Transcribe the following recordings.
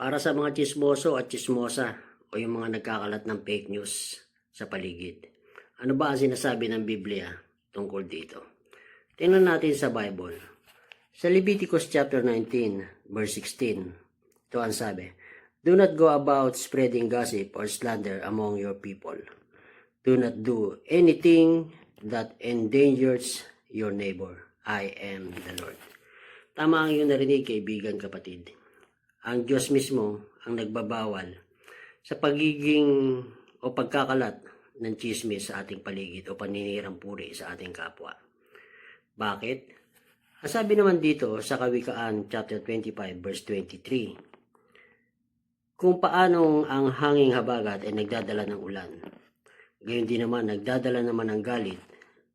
Para sa mga chismoso at chismosa o yung mga nagkakalat ng fake news sa paligid. Ano ba ang sinasabi ng Biblia tungkol dito? Tingnan natin sa Bible. Sa Leviticus chapter 19, verse 16, ito ang sabi, Do not go about spreading gossip or slander among your people. Do not do anything that endangers your neighbor. I am the Lord. Tama ang iyong narinig, kaibigan, kapatid. Ang Diyos mismo ang nagbabawal sa pagiging o pagkakalat ng chismis sa ating paligid o paninirang puri sa ating kapwa. Bakit? Ang sabi naman dito sa Kawikaan chapter 25 verse 23, kung paanong ang hanging habagat ay nagdadala ng ulan, gayon din naman nagdadala naman ng galit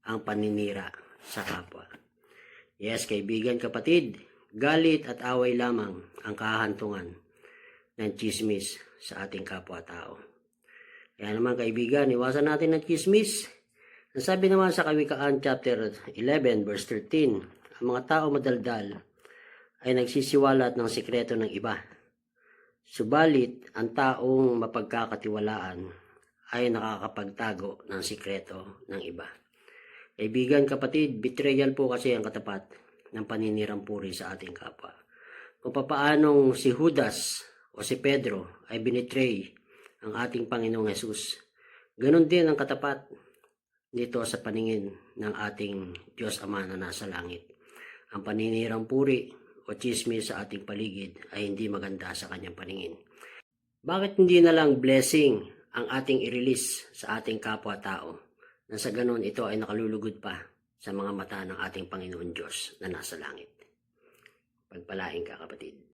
ang paninira sa kapwa. Yes, kaibigan, kapatid, galit at away lamang ang kahantungan ng chismis sa ating kapwa-tao. Kaya naman kaibigan, iwasan natin ng chismis. Ang sabi naman sa Kawikaan chapter 11 verse 13, ang mga tao madaldal ay nagsisiwalat ng sikreto ng iba. Subalit, ang taong mapagkakatiwalaan ay nakakapagtago ng sikreto ng iba. Kaibigan, kapatid, betrayal po kasi ang katapat ng paninirang puri sa ating kapwa. Kung papaanong si Judas o si Pedro ay binitray ang ating Panginoong Yesus, ganun din ang katapat nito sa paningin ng ating Diyos Ama na nasa langit. Ang paninirang puri o chismis sa ating paligid ay hindi maganda sa kanyang paningin. Bakit hindi na lang blessing ang ating i-release sa ating kapwa-tao na sa ganon ito ay nakalulugod pa sa mga mata ng ating Panginoon Diyos na nasa langit. Pagpalain ka kapatid.